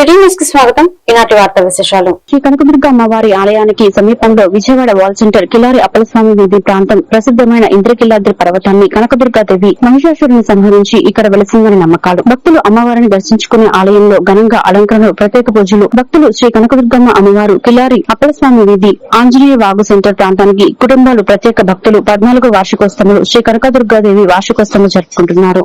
City న్యూస్కి స్వాగతం. ఈనాటి వార్తా విశేషాలు. శ్రీ కనకదుర్గ అమ్మవారి ఆలయానికి సమీపంలో విజయవాడ వాల్ సెంటర్ కిలారి అప్పలస్వామి వీధి ప్రాంతం ప్రసిద్ధమైన ఇంద్రకిల్లాద్రి పర్వతాన్ని కనకదుర్గాదేవి మహిషాసురుని సంహరించి ఇక్కడ వెలసిందని నమ్మకాలు. భక్తులు అమ్మవారిని దర్శించుకునే ఆలయంలో ఘనంగా అలంకరణలు ప్రత్యేక పూజలు. భక్తులు శ్రీ కనకదుర్గమ్మ అమ్మవారు కిలారి అప్పలస్వామి వీధి ఆంజనేయ వాగు సెంటర్ ప్రాంతానికి కుటుంబాలు ప్రత్యేక భక్తులు పద్నాలుగు వార్షికోత్సవాలు శ్రీ కనకదుర్గాదేవి వార్షికోత్సవం జరుపుకుంటున్నారు.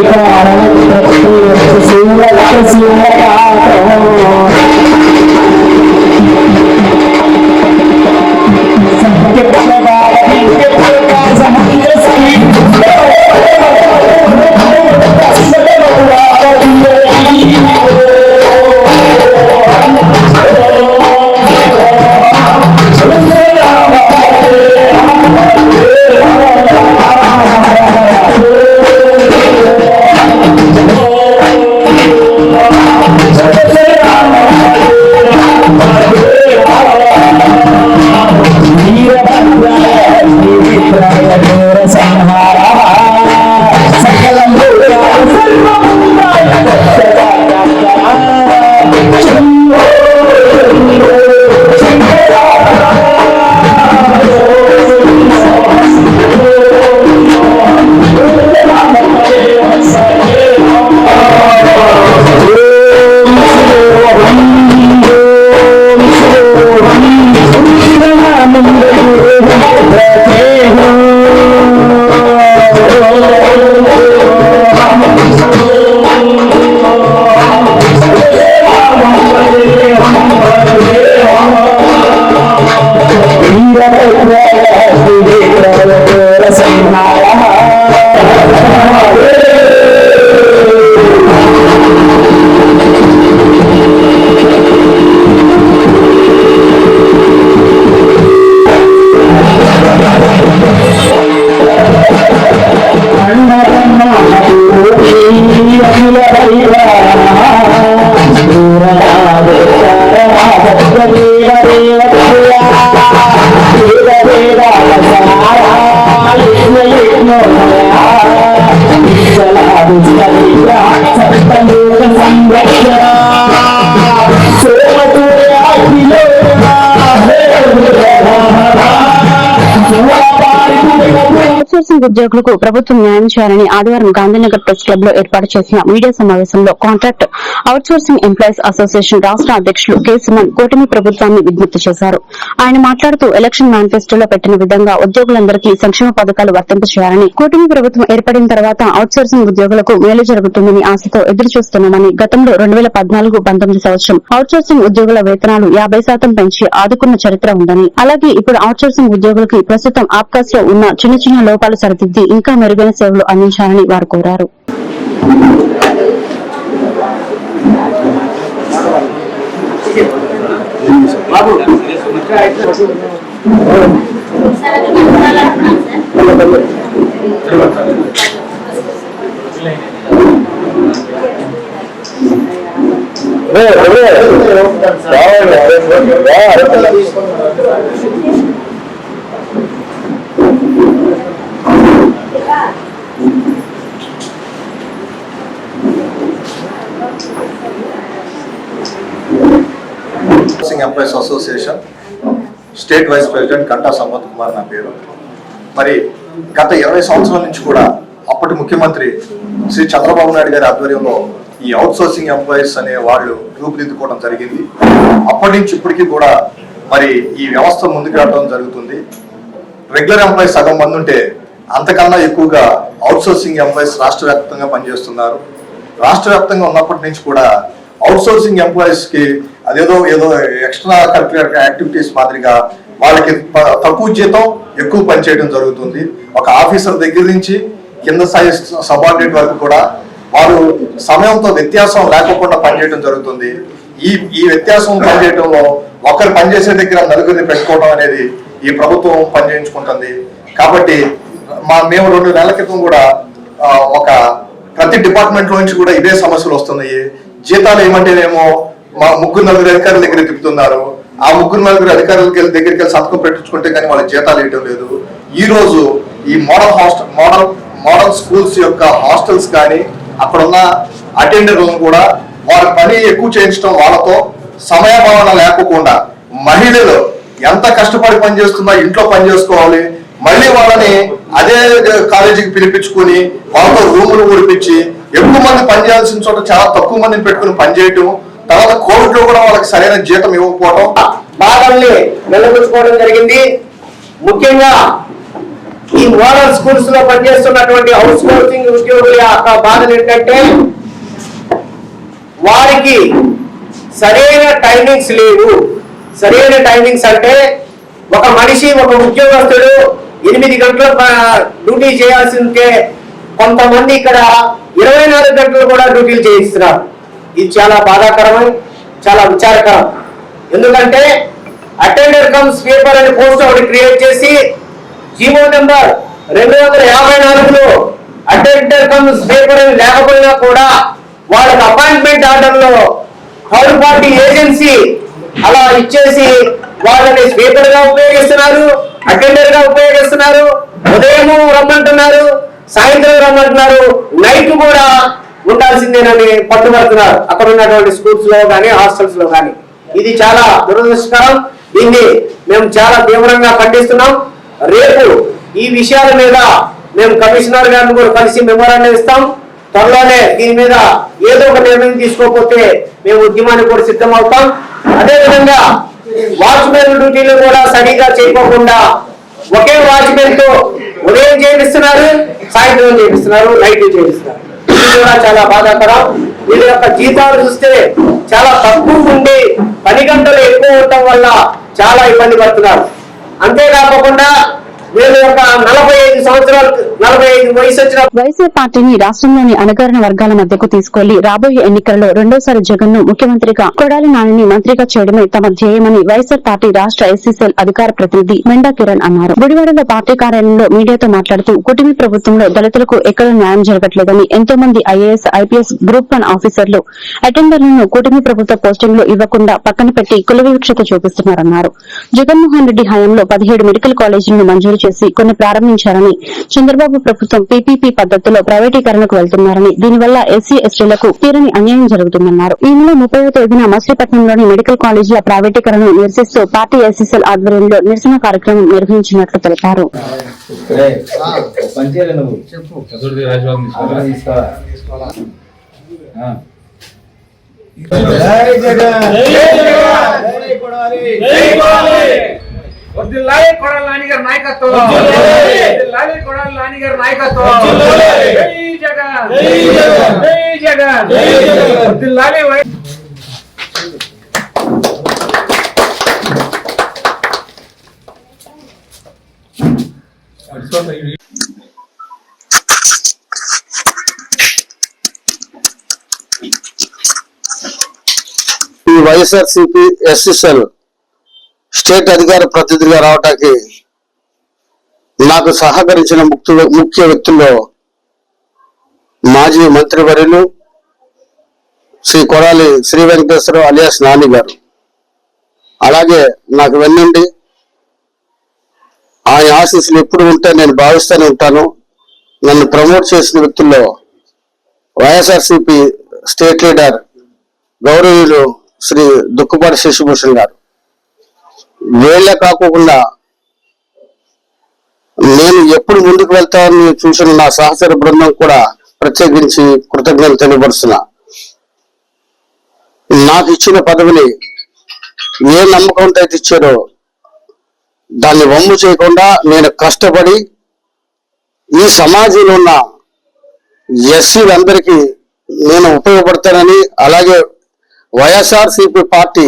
Obrigado. అవుట్సోర్సింగ్ ఉద్యోగులకు ప్రభుత్వం న్యాయం చేయాలని ఆదివారం గాంధీనగర్ ప్రెస్ క్లబ్లో ఏర్పాటు చేసిన మీడియా సమావేశంలో కాంట్రాక్ట్ అవుట్సోర్సింగ్ ఎంప్లాయీస్ అసోసియేషన్ రాష్ట అధ్యకులు కె సుమన్ కూటమి ప్రభుత్వాన్ని విజ్ఞప్తి చేశారు. ఆయన మాట్లాడుతూ ఎలక్షన్ మేనిఫెస్టోలో పెట్టిన విధంగా ఉద్యోగులందరికీ సంక్షేమ పథకాలు వర్తింప చేయాలని కూటమి ప్రభుత్వం ఏర్పడిన తర్వాత అవుట్సోర్సింగ్ ఉద్యోగులకు మేలు జరుగుతుందని ఆశతో ఎదురు చూస్తున్నామని గతంలో రెండు వేల పద్నాలుగు పంతొమ్మిది సంవత్సరం అవుట్సోర్సింగ్ ఉద్యోగుల వేతనాలు యాభై శాతం పెంచి ఆదుకున్న చరిత్ర ఉందని అలాగే ఇప్పుడు అవుట్సోర్సింగ్ ఉద్యోగులకి ప్రస్తుతం ఆప్కాస్లో ఉన్న చిన్న చిన్న లోపాలు సరిదిద్ది ఇంకా మెరుగైన సేవలు అందించాలని వారు కోరారు employees association state vice president Kanta Sampath Kumar నా పేరు. మరి గత ఇరవై సంవత్సరాల నుంచి కూడా అప్పటి ముఖ్యమంత్రి శ్రీ చంద్రబాబు నాయుడు గారి ఆధ్వర్యంలో ఈ అవుట్ సోర్సింగ్ ఎంప్లాయీస్ అనే వాళ్ళు రూపుదిద్దుకోవడం జరిగింది. అప్పటి నుంచి ఇప్పటికీ కూడా మరి ఈ వ్యవస్థ ముందుకు రావడం జరుగుతుంది. రెగ్యులర్ ఎంప్లాయీస్ సగం మంది ఉంటే అంతకన్నా ఎక్కువగా అవుట్ సోర్సింగ్ ఎంప్లాయీస్ రాష్ట్ర వ్యాప్తంగా పనిచేస్తున్నారు. రాష్ట్ర వ్యాప్తంగా ఉన్నప్పటి నుంచి కూడా అవుట్ సోర్సింగ్ అదేదో ఏదో ఎక్స్ట్రా కరిక్యులర్ యాక్టివిటీస్ మాదిరిగా వాళ్ళకి తక్కువ జీతం ఎక్కువ పనిచేయడం జరుగుతుంది. ఒక ఆఫీసర్ దగ్గర నుంచి కింద స్థాయి సబార్డినేట్ వరకు కూడా వారు సమయంతో వ్యత్యాసం లేకపోకుండా పనిచేయడం జరుగుతుంది. ఈ ఈ వ్యత్యాసం పనిచేయడంలో ఒకరు పనిచేసే దగ్గర నలుగురిని పెట్టుకోవడం అనేది ఈ ప్రభుత్వం పనిచేయించుకుంటుంది కాబట్టి మా మేము రెండు నెలల క్రితం కూడా ఒక ప్రతి డిపార్ట్మెంట్ నుంచి కూడా ఇదే సమస్యలు వస్తున్నాయి. జీతాలు ఏమంటేనేమో మా ముగ్గురు నలుగురు అధికారుల దగ్గర తిప్పుతున్నారు. ఆ ముగ్గురు నలుగురు అధికారులకి వెళ్ళి దగ్గరికి వెళ్ళి సంతకం పెట్టించుకుంటే కానీ వాళ్ళ జీతాలు ఇవ్వడం లేదు. ఈ రోజు ఈ model hostel model model schools యొక్క హాస్టల్స్ కానీ అక్కడ ఉన్న అటెండర్లను కూడా వారి పని ఎక్కువ చేయించడం వాళ్ళతో సమయభావన లేకోకుండా మహిళలు ఎంత కష్టపడి పనిచేస్తున్నా ఇంట్లో పని చేసుకోవాలి. మళ్ళీ వాళ్ళని అదే కాలేజీకి పిలిపించుకుని వాళ్ళతో రూములు ఊడిపించి ఎక్కువ మంది పని చేయాల్సిన చోట చాలా తక్కువ మందిని పెట్టుకుని పనిచేయటం తర్వాత కోవిడ్లో కూడా వాళ్ళకి సరైన జీతం ఇవ్వకపోవడం బాధల్ని నిలబెట్టుకోవడం జరిగింది. ముఖ్యంగా ఈ మోడల్ స్కూల్స్లో పనిచేస్తున్నటువంటి హౌస్ కోచింగ్ ఉద్యోగుల యొక్క బాధలు ఏంటంటే వారికి సరైన టైమింగ్స్ లేవు. సరైన టైమింగ్స్ అంటే ఒక మనిషి ఒక ఉద్యోగస్తుడు ఎనిమిది గంటల డ్యూటీ చేయాల్సిందే. కొంతమంది ఇక్కడ ఇరవై నాలుగు గంటలు కూడా డ్యూటీలు చేయిస్తున్నారు. ఇది చాలా బాధాకరమై చాలా విచారకరం. ఎందుకంటే అటెండర్ కమ్ స్వీపర్ అనే పోస్ట్ ఒకటి క్రియేట్ చేసి జీవో నెంబర్ రెండు వందల యాభై నాలుగులో అటెండర్ కమ్ స్వీపర్ అని లేకపోయినా కూడా వాళ్ళకి అపాయింట్మెంట్ ఆర్డర్లో థర్డ్ పార్టీ ఏజెన్సీ అలా ఇచ్చేసి వాళ్ళని స్పీకర్గా ఉపయోగిస్తున్నారు అటెండర్గా ఉపయోగిస్తున్నారు ఉదయం రమ్మంటున్నారు సాయంత్రం రమ్మంటున్నారు నైట్ కూడా ఉండాల్సిందేనని పట్టుబడుతున్నారు అక్కడ ఉన్నటువంటి స్కూల్స్లో కానీ హాస్టల్స్లో కానీ ఇది చాలా దురదృష్టకరం. దీన్ని మేము చాలా తీవ్రంగా ఖండిస్తున్నాం. రేపు ఈ విషయాల మీద మేము కమిషనర్ గారిని కూడా కలిసి మెమోరాండం ఇస్తాం. త్వరలోనే దీని మీద ఏదో ఒక నిర్ణయం తీసుకోకపోతే మేము ఉద్యమానికి కూడా సిద్ధం అవుతాం అదేవిధంగా వాచ్మెన్ డ్యూటీలు కూడా సరిగా చేయకోకుండా ఒకే వాచ్మెన్తో ఉదయం చేపిస్తున్నారు సాయంత్రం చేపిస్తున్నారు నైట్ చేపిస్తున్నారు కూడా చాలా బాధాకరం. వీళ్ళ యొక్క జీతాలు చూస్తే చాలా తక్కువ ఉండి పని గంటలు ఎక్కువ ఉండటం వల్ల చాలా ఇబ్బంది పడుతున్నారు. అంతేకాకుండా వీళ్ళ యొక్క నలభై ఐదు సంవత్సరాలు వైసీపీ పార్టీని రాష్ట్రంలోని అణగారిన వర్గాల మధ్యకు తీసుకెళ్ళి రాబోయే ఎన్నికల్లో రెండోసారి జగన్ను ముఖ్యమంత్రిగా కొడాలి నానిని మంత్రిగా చేయడమే తమ ధ్యేయమని వైఎస్ఆర్ పార్టీ రాష్ట్ర ఎస్సీసీఎల్ అధికార ప్రతినిధి మెండా కిరణ్ అన్నారు. గుడివాడలో పార్టీ కార్యాలయంలో మీడియాతో మాట్లాడుతూ కుటుంబ ప్రభుత్వంలో దళితులకు ఎక్కడ న్యాయం జరగట్లేదని ఎంతో మంది ఐఏఎస్ ఐపీఎస్ గ్రూప్ వన్ ఆఫీసర్లు అటెండర్లను కూటమి ప్రభుత్వ పోస్టింగ్లు ఇవ్వకుండా పక్కన పెట్టి కుల వివక్షత చూపిస్తున్నారన్నారు. జగన్మోహన్ రెడ్డి హయాంలో పదిహేడు మెడికల్ కాలేజీలను మంజూరు చేసి కొన్ని ప్రారంభించారని చంద్రబాబు ప్రభుత్వం పీపీపీ పద్ధతిలో ప్రైవేటీకరణకు వెళ్తున్నారని దీనివల్ల ఎస్సీ ఎస్టీలకు తీరని అన్యాయం జరుగుతుందన్నారు. ఈ నెల ముప్పై తేదీన మచిలీపట్నంలోని మెడికల్ కాలేజీల ప్రైవేటీకరణను నిరసిస్తూ పార్టీ ఎస్సీసీఎల్ ఆధ్వర్యంలో నిరసన కార్యక్రమం నిర్వహించినట్లు తెలిపారు. తీసుకోవాలా ఆ. జై జగన్. జై కొడాలి. వద్దులాలి కొడాలి నాని గారి నాయకత్వం వద్దులాలి. వద్దులాలి కొడాలి నాని గారి నాయకత్వం వద్దులాలి. జై జగన్ జై జగన్. జై జగన్ జై జగన్. వద్దులాలి వై- ఈ వైఎస్ఆర్సిపి ఎస్ఎస్ఎల్ స్టేట్ అధికార ప్రతినిధిగా రావటానికి నాకు సహకరించిన ముఖ్య ముఖ్య వ్యక్తుల్లో మాజీ మంత్రివర్యులు శ్రీ కొడాలి శ్రీ వెంకటేశ్వరరావు అలియాస్ నాని గారు. అలాగే నాకు వెన్నండి ఆయన ఆశీస్సులు ఎప్పుడు ఉంటే నేను భావిస్తూనే ఉంటాను. నన్ను ప్రమోట్ చేసిన వ్యక్తుల్లో వైఎస్ఆర్సిపి స్టేట్ లీడర్ గౌరవీయులు శ్రీ దుక్కుపాటి శశిభూషణ్ గారు. వీళ్ళే కాకుండా నేను ఎప్పుడు ముందుకు వెళ్తానని చూసిన నా సహచర బృందం కూడా ప్రత్యేకించి కృతజ్ఞతలు తెలియపరుస్తున్నా. నాకు ఇచ్చిన పదవిని ఏ నమ్మకంతో అయితే ఇచ్చారో దాన్ని వమ్ము చేయకుండా నేను కష్టపడి ఈ సమాజంలో ఉన్న ఎస్సీలందరికీ నేను ఉపయోగపడతానని అలాగే వైఎస్ఆర్సిపి పార్టీ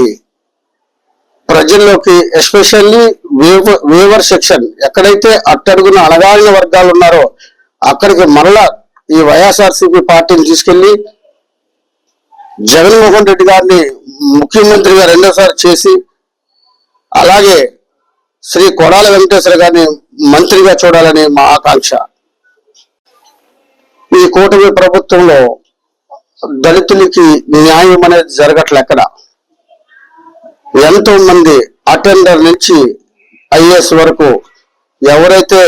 ప్రజల్లోకి ఎస్పెషల్లీ వేవర్ సెక్షన్ ఎక్కడైతే అట్టడుగున అణగారిన వర్గాలు ఉన్నారో అక్కడికి మరలా ఈ వైఎస్ఆర్సీపీ పార్టీని తీసుకెళ్ళి జగన్మోహన్ రెడ్డి గారిని ముఖ్యమంత్రిగా రెండోసారి చేసి అలాగే శ్రీ కొడాల వెంకటేశ్వర గారిని మంత్రిగా చూడాలని మా ఆకాంక్ష. ఈ కూటమి ప్రభుత్వంలో దళితులకి న్యాయం అనేది జరగట్లేక్కడ ఎంతో మంది అటెండర్ నుంచి ఐఏఎస్ వరకు ఎవరైతే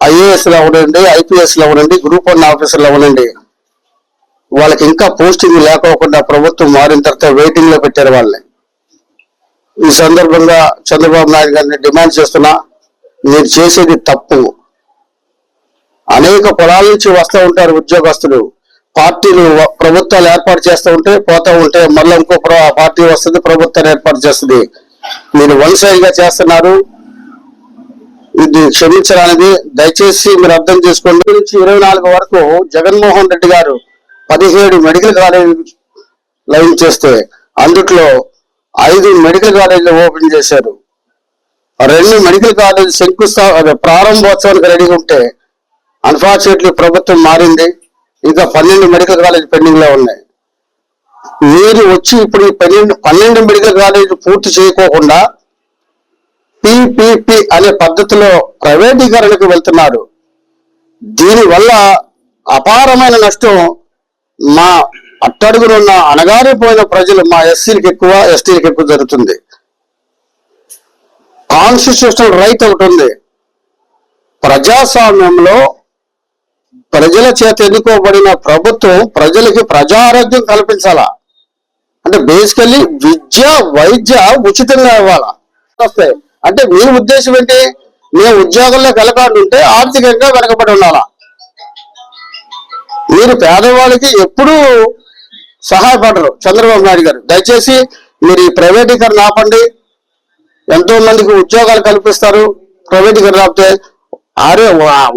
ఐఏఎస్లు అవనండి ఐపీఎస్ అవనండి గ్రూప్ వన్ ఆఫీసర్లు అవనండి వాళ్ళకి ఇంకా పోస్టింగ్ లేకోకుండా ప్రభుత్వం మారిన తర్వాత వెయిటింగ్లో పెట్టారు వాళ్ళని. ఈ సందర్భంగా చంద్రబాబు నాయుడు గారిని డిమాండ్ చేస్తున్నా మీరు చేసేది తప్పు. అనేక పొలాల నుంచి వస్తూ ఉంటారు ఉద్యోగస్తులు. పార్టీలు ప్రభుత్వాలు ఏర్పాటు చేస్తూ ఉంటే పోతా ఉంటే మళ్ళీ ఇంకో ప్ర- పార్టీ వస్తుంది ప్రభుత్వాన్ని ఏర్పాటు చేస్తుంది. మీరు వన్ సైడ్గా చేస్తున్నారు. ఇది క్షమించడానికి దయచేసి మీరు అర్థం చేసుకోండి. నుంచి ఇరవై నాలుగు వరకు జగన్మోహన్ రెడ్డి గారు పదిహేడు మెడికల్ కాలేజ్ లైన్ చేస్తే అందుట్లో ఐదు మెడికల్ కాలేజీలు ఓపెన్ చేశారు. రెండు మెడికల్ కాలేజ్ శంకుస్థా ప్రారంభోత్సవానికి రెడీగా ఉంటే అన్ఫార్చునేట్లీ ప్రభుత్వం మారింది. ఇంకా పన్నెండు మెడికల్ కాలేజ్ పెండింగ్లో ఉన్నాయి. మీరు వచ్చి ఇప్పుడు ఈ పన్నెండు పన్నెండు మెడికల్ కాలేజ్ పూర్తి చేయకోకుండా పిపిపి అనే పద్ధతిలో ప్రైవేటీకరణకు వెళ్తున్నారు దీనివల్ల అపారమైన నష్టం మా అట్టడుగున ఉన్న అణగారిపోయిన ప్రజలు మా ఎస్సీలకు ఎక్కువ ఎస్టీలకు ఎక్కువ జరుగుతుంది. కాన్స్టిట్యూషనల్ రైట్ ఒకటి ఉంది. ప్రజాస్వామ్యంలో ప్రజల చేత ఎన్నుకోబడిన ప్రభుత్వం ప్రజలకి ప్రజారోగ్యం కల్పించాలా? అంటే బేసికల్లీ విద్య వైద్య ఉచితంగా ఇవ్వాలా? వస్తాయి అంటే మీ ఉద్దేశం ఏంటి? మేము ఉద్యోగంలో ఉంటే ఆర్థికంగా వెనకబడి ఉండాలా? మీరు పేదవాళ్ళకి ఎప్పుడూ సహాయపడరు. చంద్రబాబు నాయుడు గారు. దయచేసి మీరు ఈ ప్రైవేటీకరణ ఆపండి. ఎంతో మందికి ఉద్యోగాలు కల్పిస్తారు. ప్రైవేటీకరణ ఆపితే ఆరే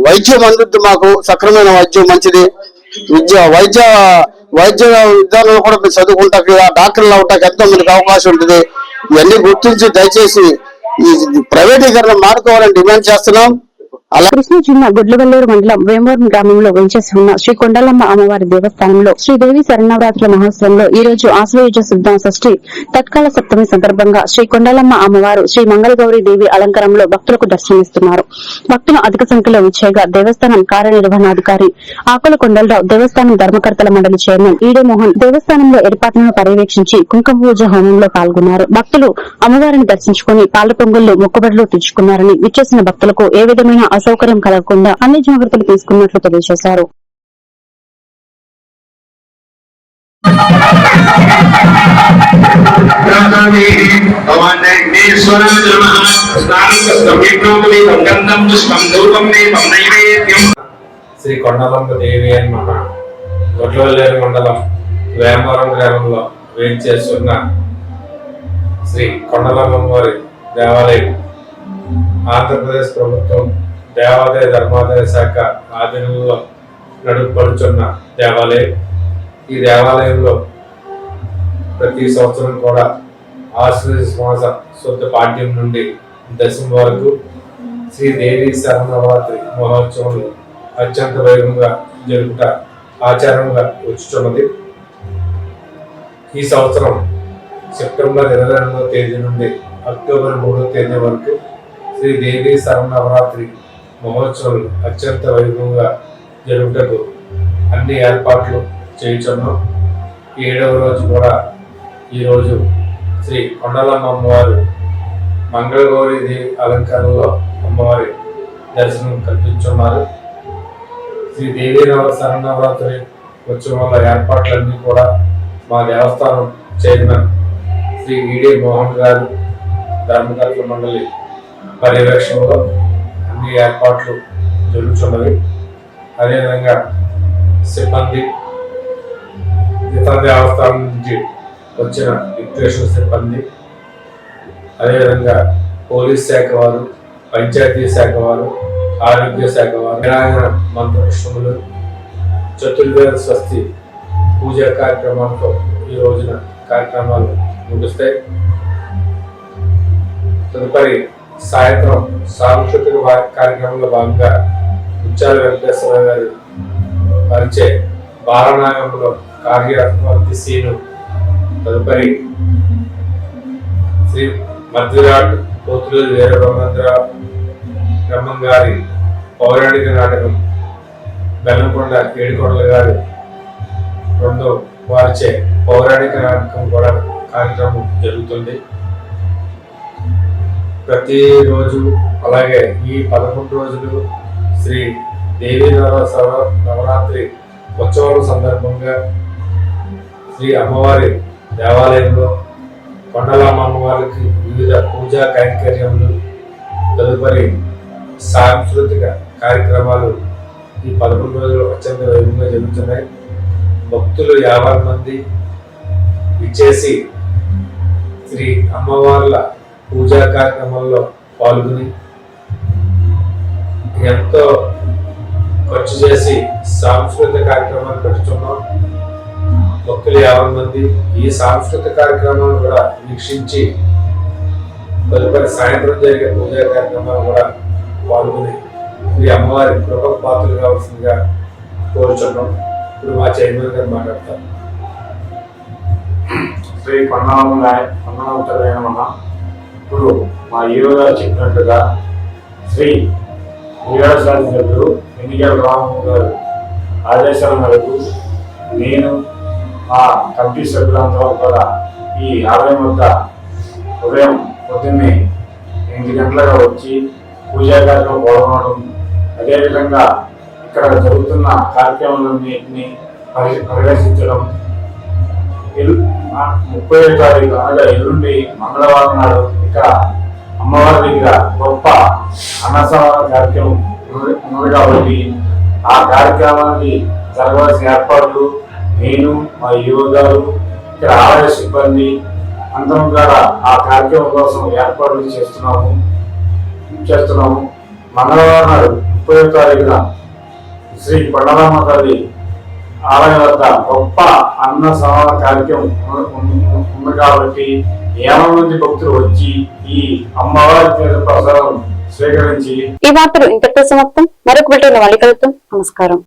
వైద్యం అందుద్ది మాకు. సక్రమైన వైద్యం మంచిది. విద్య వైద్య వైద్య విధానంలో కూడా మీరు చదువుకుంటాకి డాక్టర్లు అవటానికి ఎంతో మందికి అవకాశం ఉంటుంది. ఇవన్నీ గుర్తించి దయచేసి ఈ ప్రైవేటీకరణ మానుకోవాలని డిమాండ్ చేస్తున్నాం. అలా కృష్ణా జిల్లా గుడ్లవల్లూరు మండలం వేమవరం గ్రామంలో వెంచేసి ఉన్న శ్రీ కొండలమ్మ అమ్మవారి దేవస్థానంలో శ్రీదేవి శరణవరాత్రుల మహోత్సవంలో ఈ రోజు ఆశ్వయుజ శుద్ధ షష్ఠి. తత్కాల సప్తమి సందర్భంగా శ్రీ కొండలమ్మ అమ్మవారు శ్రీ మంగళగౌరి దేవి అలంకారంలో భక్తులకు దర్శనమిస్తున్నారు. భక్తులు అధిక సంఖ్యలో విచ్చేగా దేవస్థానం కార్యనిర్వహణాధికారి ఆకుల కొండలరావు దేవస్థానం ధర్మకర్తల మండలి చైర్మన్ ఈడే మోహన్ దేవస్థానంలో ఏర్పాట్లను పర్యవేక్షించి కుంకుమ పూజ హోమంలో పాల్గొన్నారు. భక్తులు అమ్మవారిని దర్శించుకుని పాల పొంగుల్లో మొక్కుబడులు తెచ్చుకున్నారని విచ్చేసిన భక్తులకు ఏ విధమైన అసౌకర్యం కలగకుండా అన్ని జాగ్రత్తలు తీసుకున్నట్లు తెలియజేశారు. శ్రీ కొండలమ్మ దేవి అని మన గొడ్లవల్లేరు మండలం వేమవరం గ్రామంలో వేయించేస్తున్న శ్రీ కొండలమ్మ వారి దేవాలయం ఆంధ్రప్రదేశ్ ప్రభుత్వం దేవాదాయ ధర్మాదాయ శాఖ ఆధీనంలో నడుపడుచున్న దేవాలయం. ఈ దేవాలయంలో ప్రతి సంవత్సరం కూడా ఆశ్వయుజ మాస శుద్ధ పాఠ్యం నుండి దశమి వరకు శ్రీదేవి శరణవరాత్రి మహోత్సవంలో అత్యంత వైభవంగా జరుపుట ఆచారంగా వచ్చుచున్నది. ఈ సంవత్సరం సెప్టెంబర్ ఇరవై రెండవ తేదీ నుండి అక్టోబర్ మూడవ తేదీ వరకు శ్రీదేవి శరణవరాత్రి మహోత్సవాలు అత్యంత వైభవంగా జరుగుటకు అన్ని ఏర్పాట్లు చేయించను ఏడవ రోజు కూడా ఈరోజు శ్రీ కొండలమ్మ అమ్మవారు మంగళగౌరి దేవి అలంకారంలో అమ్మవారి దర్శనం కల్పించున్నారు. శ్రీ దేవీ నవ శరణవరాత్రి ఉత్సవం వల్ల ఏర్పాట్లన్నీ కూడా మా దేవస్థానం చైర్మన్ శ్రీ ఈడి మోహన్ గారు ధర్మకర్తల మండలి పర్యవేక్షణలో అన్ని ఏర్పాట్లు జరుగుతున్నవి. అదేవిధంగా సిబ్బంది ఇతర దేవస్థానం నుంచి వచ్చిన ఇమిగ్రేషన్ సిబ్బంది అదేవిధంగా పోలీస్ శాఖ వారు పంచాయతీ శాఖ వారు ఆరోగ్య శాఖ వారు తెలంగాణ మంత్రిష్యములు చతుర్వేద స్వస్తి పూజా కార్యక్రమాలతో ఈ రోజున కార్యక్రమాలు ముగుస్తాయి. తదుపరి సాయంత్రం సాంస్కృతిక కార్యక్రమంలో భాగంగా ముత్యాల వెంకటేశ్వర గారి పరిచే బాలనాయకులు కార్యవర్తి సీను తదుపరి శ్రీ మధ్యరాట్ పోతులూరి వీర బ్రహ్మం గారి పౌరాణిక నాటకం బెల్లంకొండ ఏడుకొండల గారి రెండు వారిచే పౌరాణిక నాటకం కూడా కార్యక్రమం జరుగుతుంది. ప్రతిరోజు అలాగే ఈ పదకొండు రోజులు శ్రీ దేవీ నవసవ నవరాత్రి ఉత్సవాల సందర్భంగా శ్రీ అమ్మవారి దేవాలయంలో కొండలమ్మ అమ్మవారికి వివిధ పూజా కైంకర్యములు తదుపరి సాంస్కృతిక కార్యక్రమాలు ఈ పదకొండు రోజులు అత్యంత వేగంగా జరుగుతున్నాయి. భక్తులు యాభై మంది ఇచ్చేసి శ్రీ అమ్మవార్ల పూజా కార్యక్రమాల్లో పాల్గొని ఎంతో ఖర్చు చేసి సాంస్కృతిక కార్యక్రమాలు పెడుతున్నాం. భక్తులు యాభై మంది ఈ సాంస్కృతిక కార్యక్రమాలు కూడా వీక్షించి తదుపరి సాయంత్రం జరిగే పూజా కార్యక్రమాలు కూడా పాల్గొని మీ అమ్మవారి కృప పాత్రలు కావాల్సిందిగా కోరుచున్నాం. ఇప్పుడు మా చైర్మన్ గారు మాట్లాడతారు. శ్రీ కొన్నాము కొన్నాముతలైన మన ఇప్పుడు మా ఈరో గారు చెప్పినట్టుగా శ్రీ వీరాశాస్త్రి సభ్యులు ఎన్నికల రామన్ గారు ఆదేశాల మేరకు నేను మా కమిటీ సభ్యులందరూ కూడా ఈ ఆలయం వద్ద ఉదయం పొద్దున్నే ఎనిమిది గంటలుగా వచ్చి పూజా కార్యక్రమం పాల్గొనడం అదేవిధంగా ఇక్కడ జరుగుతున్న కార్యక్రమాలన్నింటినీ పరి పరిరక్షించడం ముప్పై ఏడు ముప్పై తారీఖు అనగా ఎల్లుండి మంగళవారం నాడు ఇక్కడ అమ్మవారి దగ్గర గొప్ప అన్నసంహార కార్యక్రమం ఉన్నది- కాబట్టి ఆ కార్యక్రమానికి జరగవలసిన ఏర్పాట్లు నేను మా యువ గారు ఇక్కడ ఆలయ సిబ్బంది అందరం కూడా ఆ కార్యక్రమం కోసం ఏర్పాట్లు చేస్తున్నాము చేస్తున్నాము. మంగళవారం నాడు ముప్పై తారీఖున శ్రీ పండరామ తల్లి ఆలయం వద్ద గొప్ప అన్న సమాన కార్యక్రమం ఉంది కాబట్టి యాభై మంది భక్తులు వచ్చి ఈ అమ్మవారి ప్రసాదం స్వీకరించి ఈ వార్తలు ఇంతటితో సమాప్తం. మరొక బిల్టన్ మళ్ళీ కలుద్దాం. నమస్కారం.